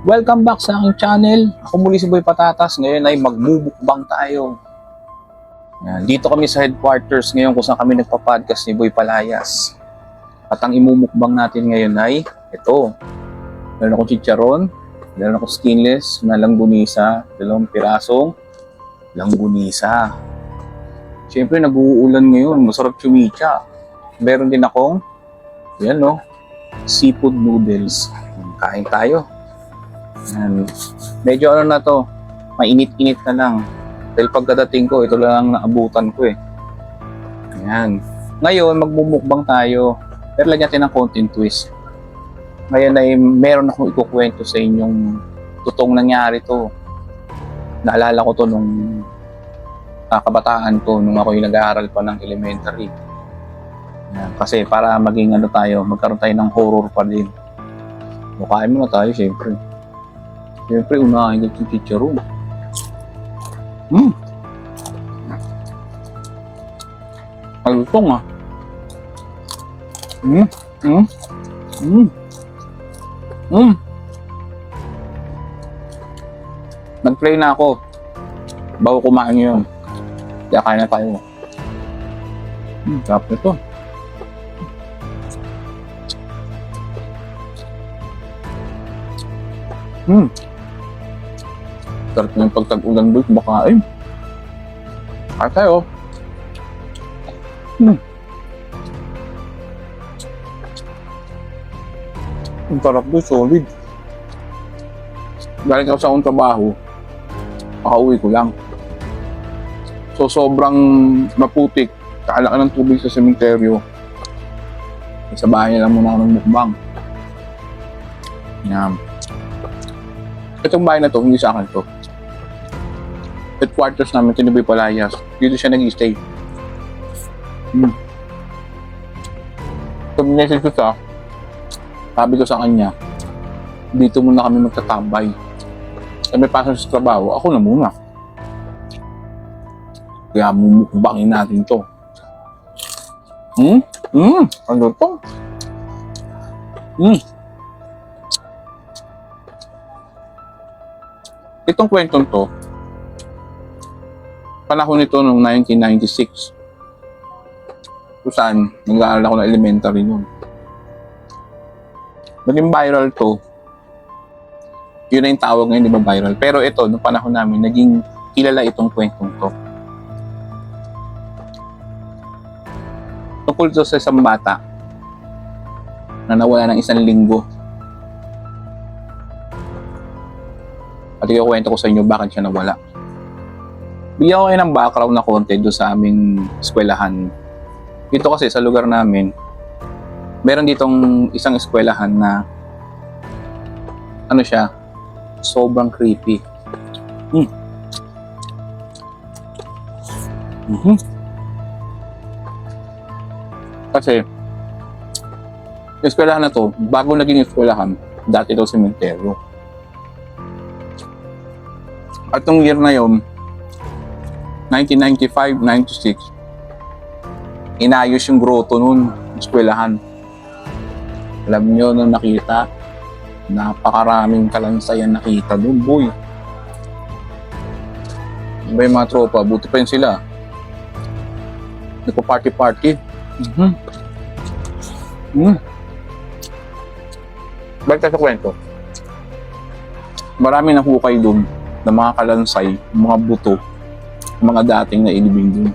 Welcome back sa aking channel. Ako muli si Boy Patatas. Ngayon ay magbubukbang tayo. Yan. Dito kami sa headquarters ngayon kung saan kami nagpa-podcast ni Boy Palayas. At ang imumukbang natin ngayon ay ito. Meron akong chicharon, meron akong skinless na langgunisa, dalawang pirasong langgunisa. Siyempre, nag-uulan ngayon. Masarap chumicha. Meron din akong, yan no, seafood noodles. Kain tayo. Yan. Medyo ano na to, mainit-init na lang. Dahil pagkadating ko, ito lang ang naabutan ko eh. Ayan. Ngayon, magmumukbang tayo. Pero lagyan natin ng konting twist. Ngayon ay meron akong ikukwento sa inyong totoong nangyari to. Naalala ko to nung ah, kabataan ko, nung ako yung nag-aaral pa ng elementary. Ayan. Kasi para maging ano tayo, magkaroon tayo ng horror pa din. Mukhain mo na tayo, syempre. Siyempre, unahin natin yung chicharon. Hmm. Malutong ah. Hmm. Hmm. Hmm. Hmm. Nag-play na ako. Bago kumain yun. Kaya kaya na tayo. Hmm, sarap nito. Hmm. Sarap ng pagtag-ulan doon, kumakain. Kaya tayo. Hmm. Ang sarap doon, solid. Galing ako sa akong trabaho, pakauwi ko lang. So sobrang maputik, kaalaki ng tubig sa sementeryo. Sa bahay lang muna ako ng mukbang. Yan. Itong bahay na to, hindi sa akin to. Headquarters namin, Tinuboy Palayas. Dito siya nag-stay. Hmm. So, message ko sa, sabi ko sa kanya, dito muna kami magtatambay. Eh, may pasok sa trabaho, ako na muna. Kaya mumukbangin natin to. Hmm? Hmm? Ano to? Hmm? Itong kwentong to, panahon nito noong 1996. Kung saan, nag-aaral ako ng elementary noon. Naging viral to. Yun na yung tawag ngayon, di ba viral? Pero ito, noong panahon namin, naging kilala itong kwentong to. Tungkol to sa isang bata na nawala ng isang linggo At ikukwento ko sa inyo bakit siya nawala. Bigyan ko kayo ng background na konti doon sa aming eskwelahan. Dito kasi sa lugar namin, meron ditong isang eskwelahan na ano siya, sobrang creepy. Hmm. Mhm. Kasi, yung eskwelahan na to, bago naging eskwelahan, dati daw sementeryo. At nung year na yon, 1995-96, inayos yung grotto nun, eskwelahan. Alam nyo, nung nakita, napakaraming kalansayan nakita doon, boy. Iba yung mga tropa, buti pa yun sila. Nagpa-party-party. Mhm. Mhm. Balik tayo sa kwento. Marami na hukay doon ng mga kalansay, mga buto, mga dating na ilibing doon.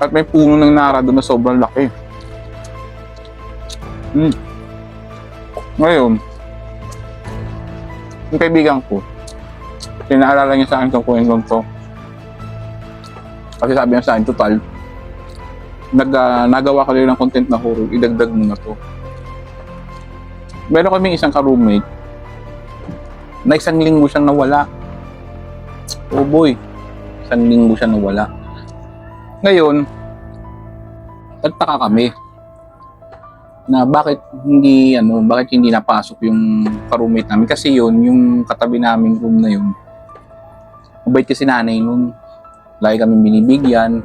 At may puno ng nara doon na sobrang laki. Hmm. Ngayon, yung kaibigan ko, pinaalala niya sa akin itong kwentong to. Kasi sabi niya sa akin, total, nag, ah, nagawa ko rin ng content na horror, idagdag mo na to. Meron kaming isang ka-roommate na isang linggo siyang nawala. Oh boy, isang linggo siya nawala. Ngayon, nagtaka kami na bakit hindi ano, bakit hindi napasok yung ka-roommate namin kasi yun, yung katabi naming room na yun. Mabait kasi nanay nun. Lagi kami binibigyan.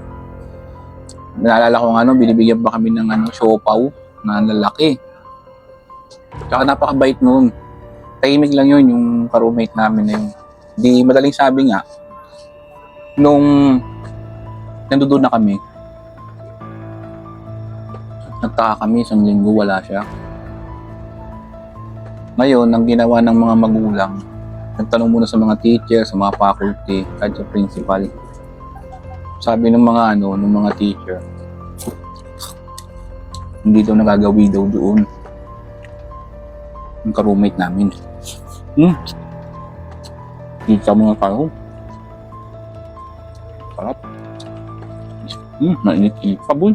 Naalala ko ng ano, binibigyan pa kami ng ano, siopaw na lalaki. Tsaka napakabait nun. tahimik lang yun yung ka-roommate namin na yun. Di madaling sabi nga, nung nandoon na kami, nagtaka kami isang linggo wala siya. Ngayon, ang ginawa ng mga magulang, nagtanong muna sa mga teacher, sa mga faculty, kahit sa principal. Sabi ng mga ano, ng mga teacher, hindi daw nagagawi daw doon yung ka-roommate namin. Hmm. Kita mo nga tayo. Sarap. Hmm, mainit-init pa, boy.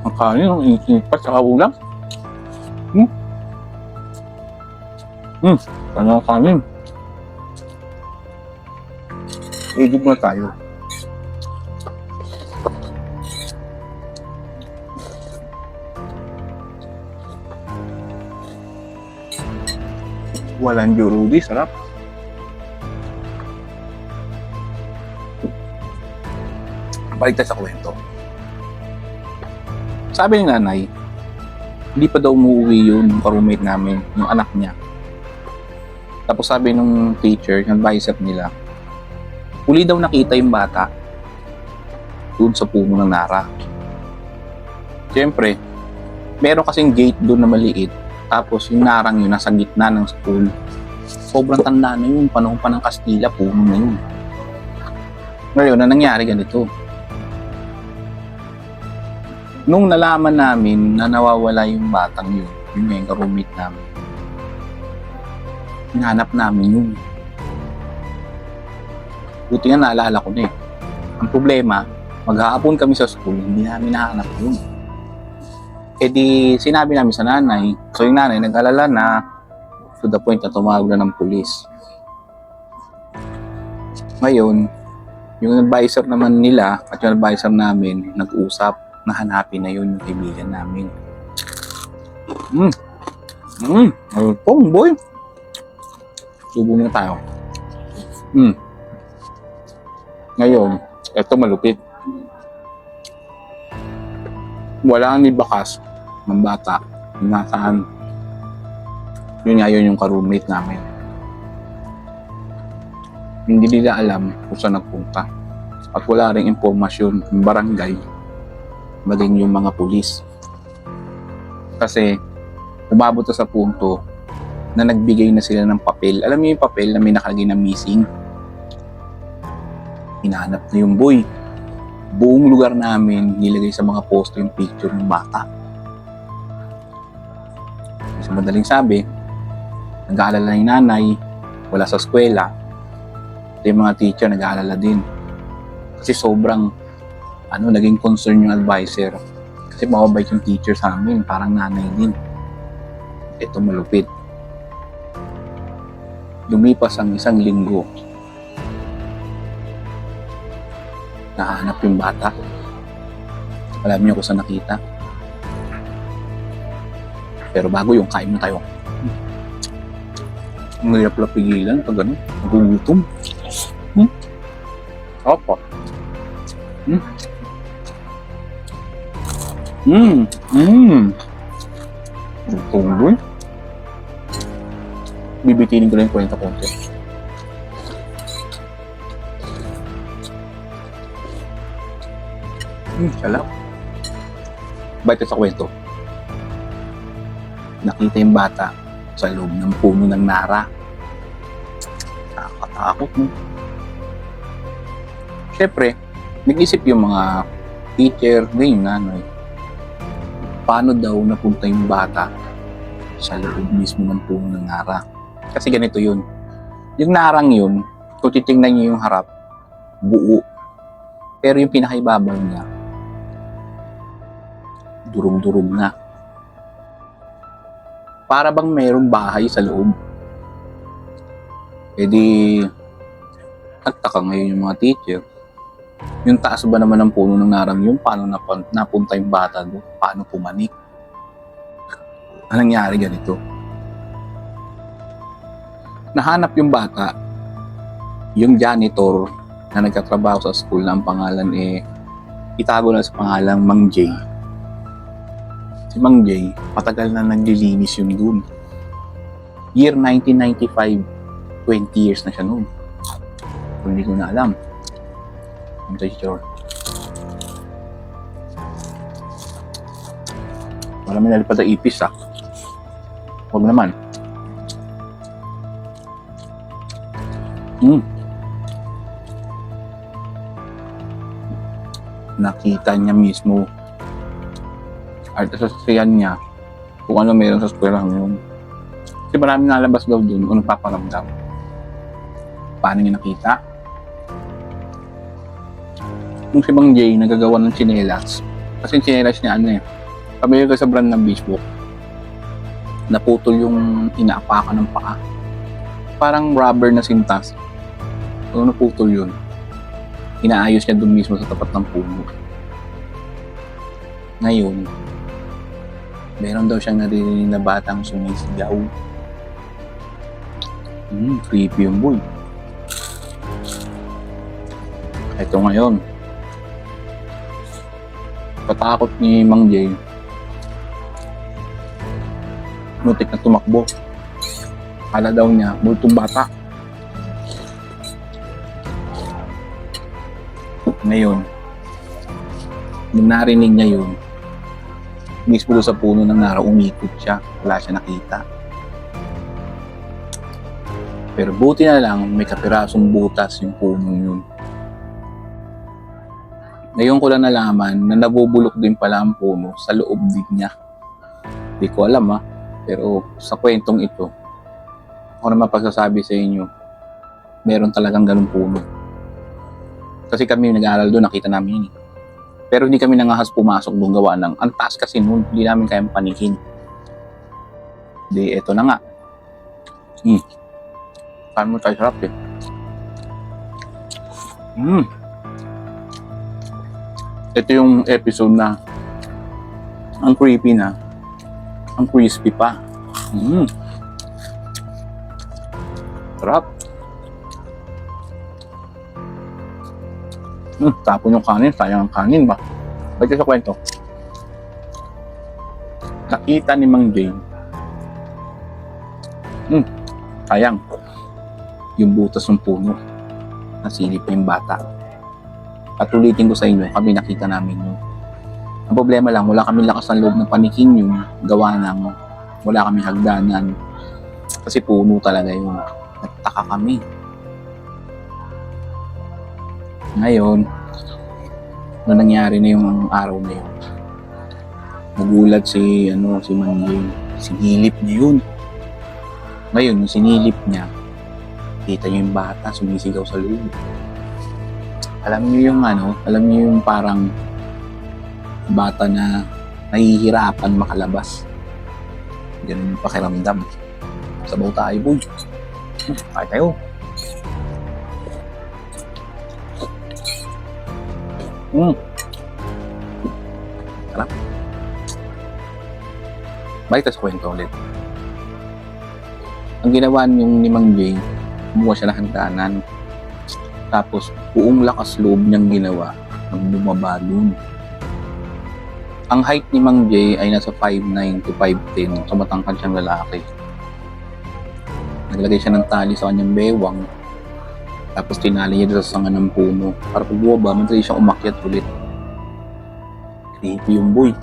Ang kanin, ang init pa, tsaka ulam. Hmm. Hmm, ang kanin? Igib na tayo. Walang Rudy, sarap. Balik tayo sa kwento. Sabi ni nanay, hindi pa daw umuwi yun, yung ka-roommate namin, yung anak niya. Tapos sabi nung teacher, yung advisor nila, huli daw nakita yung bata doon sa puno ng nara. Siyempre, meron kasing gate doon na maliit, tapos yung narang yun nasa gitna ng school. Sobrang tanda na yun, panahon pa ng Kastila, puno na yun. Ngayon, na nangyari ganito. Nung nalaman namin na nawawala yung batang yun, yung ka-roommate namin, hinanap namin yun. Buti nga naalala ko na eh. Ang problema, maghahapon kami sa school, hindi namin nahanap yun. E di, sinabi namin sa nanay, so yung nanay nag-alala na to the point na tumawag na ng pulis. Ngayon, yung advisor naman nila at yung advisor namin nag-usap na hanapin na yun yung kaibigan namin. Mm. Mm. Ayun pong boy. Subo muna tayo. Mm. Ngayon, eto malupit. Wala ni bakas ng bata nasaan. Yun nga yun yung ka-roommate namin. Hindi nila alam kung saan nagpunta. At wala rin impormasyon ng barangay maging yung mga pulis. Kasi umabot sa punto na nagbigay na sila ng papel. Alam niyo yung papel na may nakalagay na missing? Hinahanap na yung boy. Buong lugar namin nilagay sa mga posto yung picture ng bata. Sa madaling sabi, nag-aalala yung nanay, wala sa eskwela, yung mga teacher nag-aalala din. Kasi sobrang ano, naging concern yung advisor. Kasi mababait yung teacher sa amin, parang nanay din. Ito malupit. Lumipas ang isang linggo. Nahanap yung bata. Alam niyo kung saan nakita. Pero bago yung kain na tayo. Ang hirap lang pigilan pag ano, nagugutom. Hmm? Opo. Hmm? Hmm. Hmm. Tunggoy. Bibitinin ko lang yung kwenta konti. Hmm, salap. Bait sa kwento. Nakita yung bata sa loob ng puno ng nara. Nakakatakot mo. Siyempre, nag-isip yung mga teacher, ganyan nanay. Paano daw napunta yung bata sa loob mismo ng puno ng nara? Kasi ganito yun. Yung narang yun, kung titingnan niyo yung harap, buo. Pero yung pinakaibabaw niya, durog-durog na. Para bang mayroong bahay sa loob. E di, nagtaka ngayon yung mga teacher. Yung taas ba naman ng puno ng narang yun? Paano napun- napunta yung bata doon? Paano pumanik? Anong nangyari ganito? Nahanap yung bata, yung janitor na nagkatrabaho sa school na ang pangalan eh, itago na sa pangalang Mang Jay. Si Mang Jay, matagal na naglilinis yun dun. Year 1995, 20 years na siya noon. Kung hindi ko na alam. I'm not sure. Marami nalipad na ipis ah. Huwag naman. Hmm. Nakita niya mismo at sa sasakyan niya kung ano meron sa eskwelahan yun. Kasi marami nalabas daw dun kung paparamdam. Paano niya nakita? Nung si Bang Jay nagagawa ng chinelas, kasi yung chinelas niya ano eh, pamilya ka sa brand ng Facebook, naputol yung inaapakan ng paa. Parang rubber na sintas. So naputol yun. Inaayos niya dun mismo sa tapat ng puno. Ngayon, meron daw siyang naririnig na batang sumisigaw. Hmm, creepy yung boy. Ito ngayon. Patakot ni Mang Jay. Mutik na tumakbo. Kala daw niya, multong bata. Ngayon, nung narinig niya yun, mismo sa puno ng nara, umikot siya. Wala siya nakita. Pero buti na lang, may kapirasong butas yung puno yun. Ngayon ko lang nalaman na nabubulok din pala ang puno sa loob din niya. Hindi ko alam ha. Pero sa kwentong ito, ako naman pagsasabi sa inyo, meron talagang ganun puno. Kasi kami nag-aaral doon, nakita namin yun eh. Pero hindi kami nangahas pumasok doon gawa ng ang taas kasi noon, hindi namin kayang panikin. Di, eto na nga. Hmm. Paano mo tayo sarap eh. Hmm. Ito yung episode na ang creepy na, ang crispy pa. Hmm. Sarap. Hmm, tapon yung kanin, sayang ang kanin ba? Balik sa kwento. Nakita ni Mang Jane. Hmm, sayang. Yung butas ng puno. Nasilip yung bata. At ulitin ko sa inyo, kami nakita namin yun. Ang problema lang, wala kami lakas ng loob ng panikin yun. Gawa ng wala kami hagdanan. Kasi puno talaga yun. Nagtaka kami. Ngayon, nung nangyari na yung araw na yun, nagulat si, ano, si Manjay. Sinilip niya yun. Ngayon, nung sinilip niya, kita niyo yung bata sumisigaw sa loob. Alam niyo yung ano, alam niyo yung parang bata na nahihirapan makalabas. Ganun yung pakiramdam. Sabaw tayo, boy. Kaya tayo. Mm. Sarap. Balik tayo sa kwento ulit. Ang ginawa niyong ni Mang Jay, kumuha siya ng hagdanan. Tapos, buong lakas loob niyang ginawa nang bumaba dun. Ang height ni Mang Jay ay nasa 5'9 to 5'10. So, matangkad siyang lalaki. Naglagay siya ng tali sa kanyang bewang. Tapos tinali niya sa sanga ng puno. Para pag bumaba, madali siyang umakyat ulit. Creepy yung boy.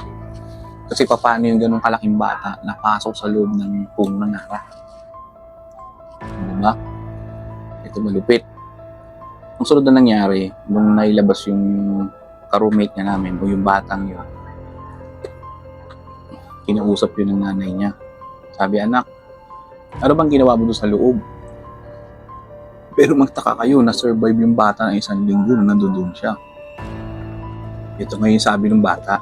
Kasi paano yung ganun kalaking bata napasok sa loob ng puno ng nara. Diba? Ito malupit. Ang sunod na nangyari, nung nailabas yung ka-roommate niya namin o yung batang yun, kinausap yun ng nanay niya. Sabi, anak, ano bang ginawa mo doon sa loob? Pero magtaka kayo, na-survive yung bata ng isang linggo na nandoon siya. Ito ngayon sabi ng bata.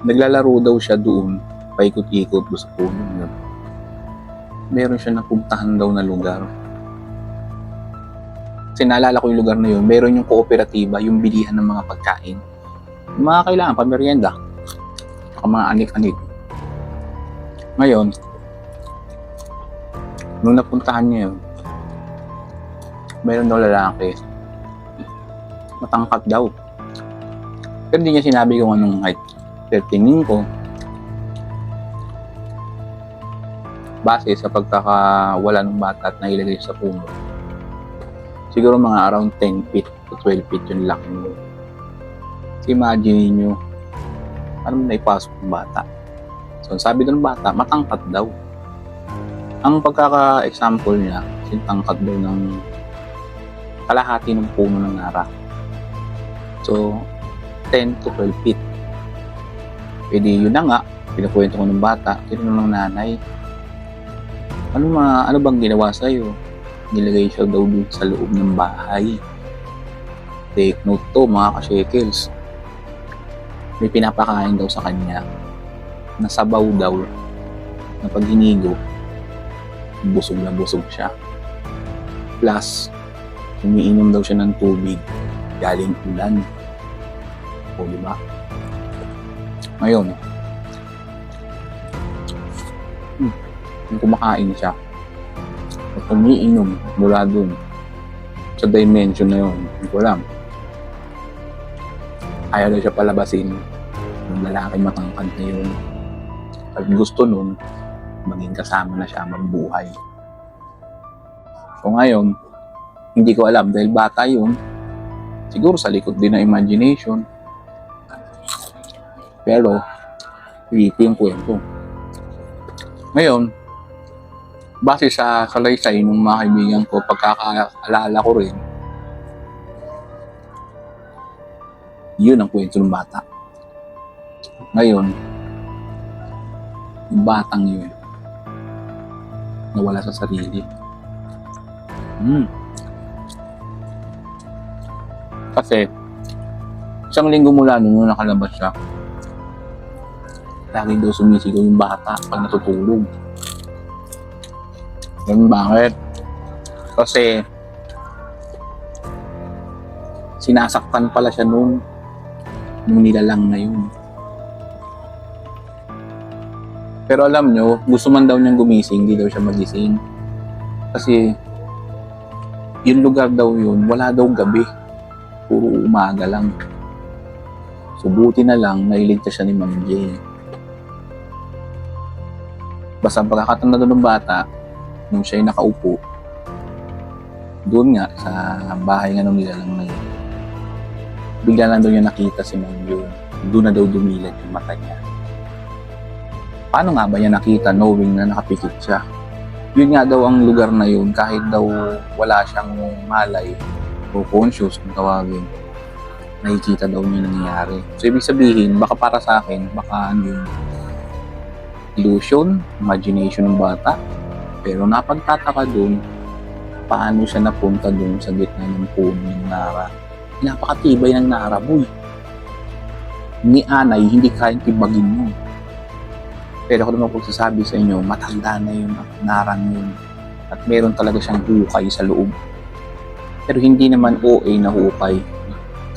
Naglalaro daw siya doon, paikot-ikot sa puno. Meron siya napuntahan daw na lugar. Kasi naalala ko yung lugar na yun, meron yung kooperatiba, yung bilihan ng mga pagkain. Yung mga kailangan, pamerienda. Saka mga anik-anik. Ngayon, nung napuntahan niya yun, meron daw lalaki. Matangkat daw. Pero hindi niya sinabi kung anong height. Pero tingin ko, base sa pagkakawala ng bata at nailagay sa puno. Siguro mga around 10 feet to 12 feet yung laki mo. Imagine nyo, ano mo naipasok ng bata. So sabi ng bata, matangkat daw. Ang pagkaka-example niya, tangkat daw ng kalahati ng puno ng nara. So, 10 to 12 feet. Pwede yun na nga, pinakwento ko ng bata, tinanong ng nanay, ano ma, ano bang ginawa sa'yo? Nilagay siya daw dun sa loob ng bahay. Take note to, mga ka-shekels. May pinapakain daw sa kanya. Nasabaw daw na pag hinigo, busog na busog siya. Plus, umiinom daw siya ng tubig galing ulan. O, di ba? Ngayon, hmm, kumakain siya, at umiinom mula dun sa dimension na yun, hindi ko alam. Ayaw na siya palabasin ng lalaki matangkad na yun. At gusto nun, maging kasama na siya magbuhay. So ngayon, hindi ko alam dahil bata yun, siguro sa likod din ng imagination. Pero, creepy yung kwento. Ngayon, base sa salaysay ng mga kaibigan ko, pagkakaalala ko rin, yun ang kwento ng bata. Ngayon, yung batang yun, nawala sa sarili. Hmm. Kasi, isang linggo mula nung nakalabas siya, lagi daw sumisigaw yung bata pag natutulog. Ganun bakit? Kasi, sinasaktan pala siya nung nung nilalang na yun. Pero alam nyo, gusto man daw niyang gumising, hindi daw siya magising. Kasi, yung lugar daw yun, wala daw gabi. Puro umaga lang. So, buti na lang, nailigtas siya ni Ma'am. Basta pagkakatanda ng bata, nung siya'y nakaupo, doon nga, sa bahay nga nung nilalang na yun, bigla lang daw niya nakita si Ma'am June. Doon na daw dumilat yung mata niya. Paano nga ba niya nakita knowing na nakapikit siya? Yun nga daw ang lugar na yun, kahit daw wala siyang malay o conscious kung tawagin, nakikita daw niya nangyayari. So, ibig sabihin, baka para sa akin, baka ano yun, illusion, imagination ng bata. Pero napagtataka dun, paano siya napunta dun sa gitna ng puno ng nara. Napakatibay ng nara, boy. Ni Anay, hindi kayang tibagin mo. Pero ako naman pagsasabi sa inyo, matanda na yung narang yun. At meron talaga siyang hukay sa loob. Pero hindi naman OA na hukay.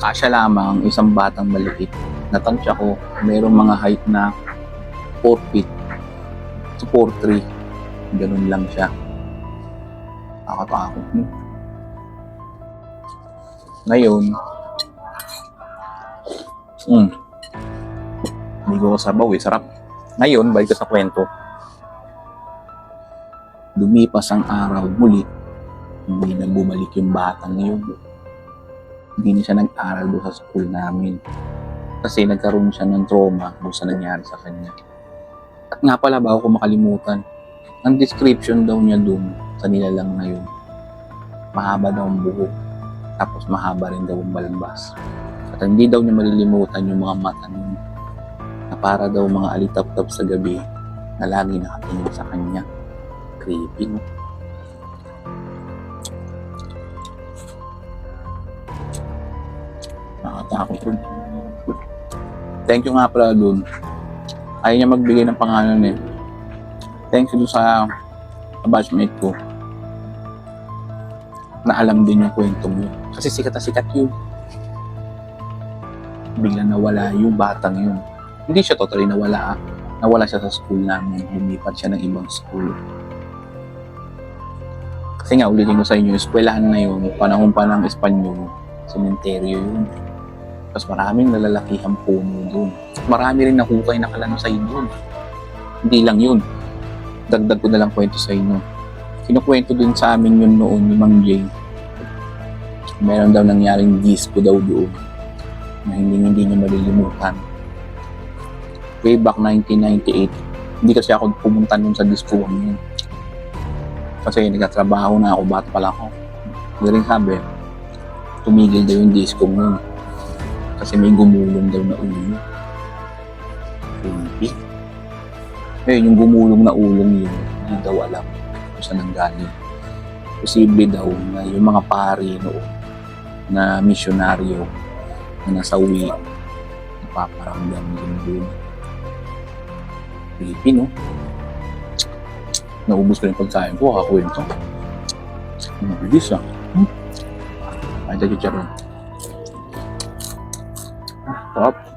Kasya lamang isang batang malipit. Natansya ko, merong mga height na 4 feet to 4'3". Ganun lang siya. Nakakatakot. Hmm. Ngayon, mm, hindi ko sabaw eh, sarap. Ngayon, balik sa kwento. Lumipas ang araw muli, hindi na bumalik yung batang yun. Hindi na siya nag-aral doon sa school namin. Kasi nagkaroon siya ng trauma doon sa nangyari sa kanya. At nga pala, bago ko makalimutan, ang description daw niya doon sa nilalang na yun, mahaba daw ang buhok, tapos mahaba rin daw ang balbas. At hindi daw niya malilimutan yung mga mata nun, na para daw mga alitap-tap sa gabi na lagi nakatingin sa kanya. Creepy, no? Nakatakot rin. Thank you nga pala dun. Ayaw niya magbigay ng pangalan eh. Thank you sa batchmate ko na alam din yung kwentong yun. Kasi sikat na sikat yun. Bigla nawala yung batang yun. Hindi siya totally nawala ah. Nawala siya sa school namin. Lumipat siya ng ibang school. Kasi nga, ulitin ko sa inyo, eskwelahan na yun, panahon pa ng Espanyol, sementeryo yun. Tapos maraming nalalakihang puno doon. Marami rin nahukay na kalansay doon. Hindi lang yun. Dagdag ko na lang kwento sa inyo. Kinukwento din sa amin yun noon ni Mang Jay. Meron daw nangyaring disco daw doon na hindi hindi niya malilimutan. Way back 1998, hindi kasi ako pumunta nun sa disco yun. Kasi nagtatrabaho na ako, bata pa lang ako. Hindi rin sabi, tumigil daw yung disco nun. Kasi may gumulong daw na ulo. Creepy. Eh, yung gumulong na ulong yun, hindi daw alam kung saan nanggaling. Posible daw na yung mga pari noon na misyonaryo na nasawi, napaparamdam din doon. Creepy, no? Naubos ko yung pagkain ko, kakakwento. Ang bilis, ah. Hmm? Ay, dagi charon. Sarap.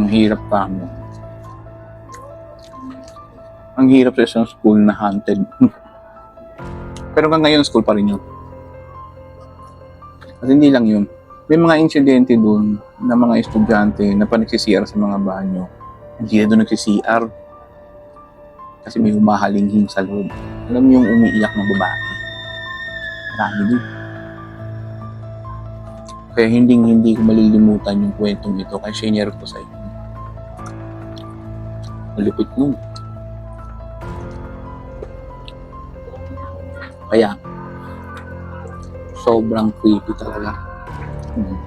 Ang hirap pa mo. Ang hirap sa isang school na haunted. Pero hanggang ngayon, school pa rin yun. At hindi lang yun. May mga insidente doon na mga estudyante na pa nagsisiyar sa mga banyo. Hindi na doon nagsisiyar. Kasi may humahalinghing sa loob. Alam mo yung umiiyak na babae. Marami din. Kaya hindi hindi ko malilimutan yung kwentong ito kaya share ko sa inyo. Malupit nun. Kaya, sobrang creepy talaga. Hmm.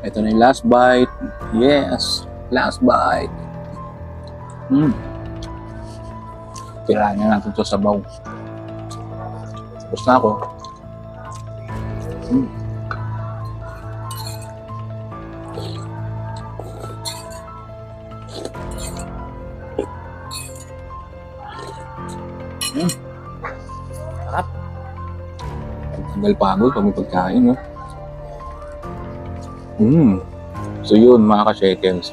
Ito na yung last bite. Yes, last bite. Hmm. Tirahan na natin ito sa baw. Tapos na ako. Hmm. Tanggal pagod pag may pagkain, no? Hmm. So yun, mga ka-shekels.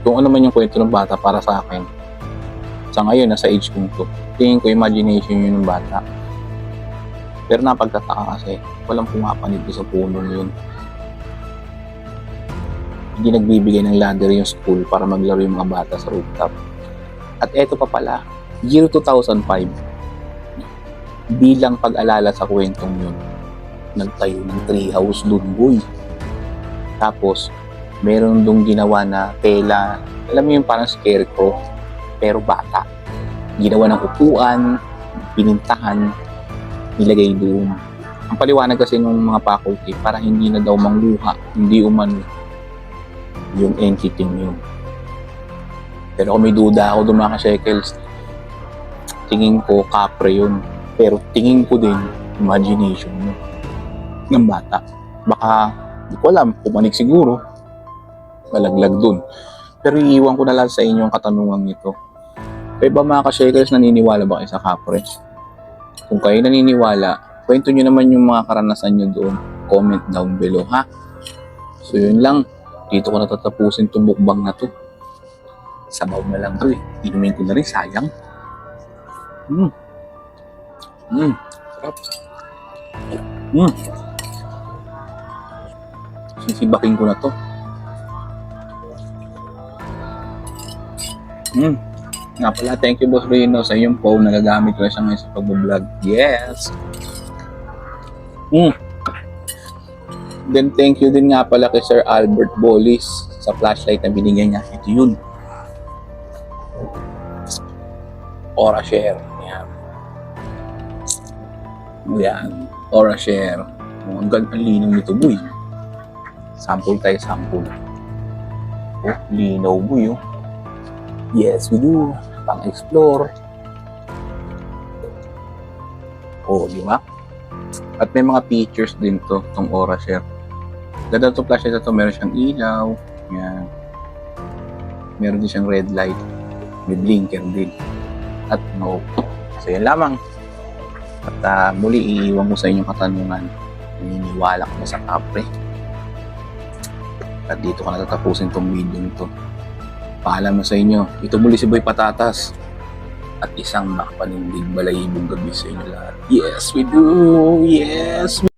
Kung ano man yung kwento ng bata para sa akin, sa ngayon, nasa age kong to, tingin ko imagination yun ng bata. Pero napagtataka kasi, walang pumapanid sa puno yun. Hindi nagbibigay ng ladder yung school para maglaro yung mga bata sa rooftop. At eto pa pala, year 2005, bilang pag-alala sa kwentong yun, nagtayo ng treehouse doon, boy. Tapos, meron dong ginawa na tela, alam mo yung parang scarecrow, pero bata. Ginawa ng upuan, pinintahan, nilagay doon. Ang paliwanag kasi ng mga faculty, para hindi na daw mangluha, hindi umano yung entity yun. Pero kung may duda ako doon mga ka-shekels, tingin ko kapre yun. Pero tingin ko din imagination mo ng bata. Baka, di ko alam, pumanik siguro. Malaglag dun. Pero iiwan ko na lang sa inyo ang katanungan nito. Kayo ba mga ka-shakers naniniwala ba kayo sa kapre? Kung kayo naniniwala, kwento nyo naman yung mga karanasan nyo doon. Comment down below, ha? So yun lang. Dito ko natatapusin itong mukbang na to. Sabaw na lang to eh. Inumin ko na rin, sayang. Mm. Mm. Sarap. Mm. Sisibaking ko na to. Mm. Nga pala, thank you Boss Reno sa iyong phone. Nagagamit ko na siya ngayon sa pag-vlog. Yes! Mm. Then thank you din nga pala kay Sir Albert Bolis sa flashlight na binigyan niya. Ito yun. Aura Share. Yan. Yan. Aura Share. Oh, ang ganda ang linaw nito, boy. Sample tayo, sample. Oh, linaw, boy, oh. Yes, we do. Pang-explore. Oh, di ba? At may mga features din to, tong Aura Share. Ganda to flashlight na to, meron siyang ilaw. Yan. Meron din siyang red light. May blinker din. At no. So, yan lamang. At ah, muli, iiwan ko sa inyong katanungan. Naniniwala ba sa kapre? At dito ko natatapusin tong video nito. Paalam na sa inyo. Ito muli si Boy Patatas. At isang makapanindig balayibong gabi sa inyo lahat. Yes, we do! Yes!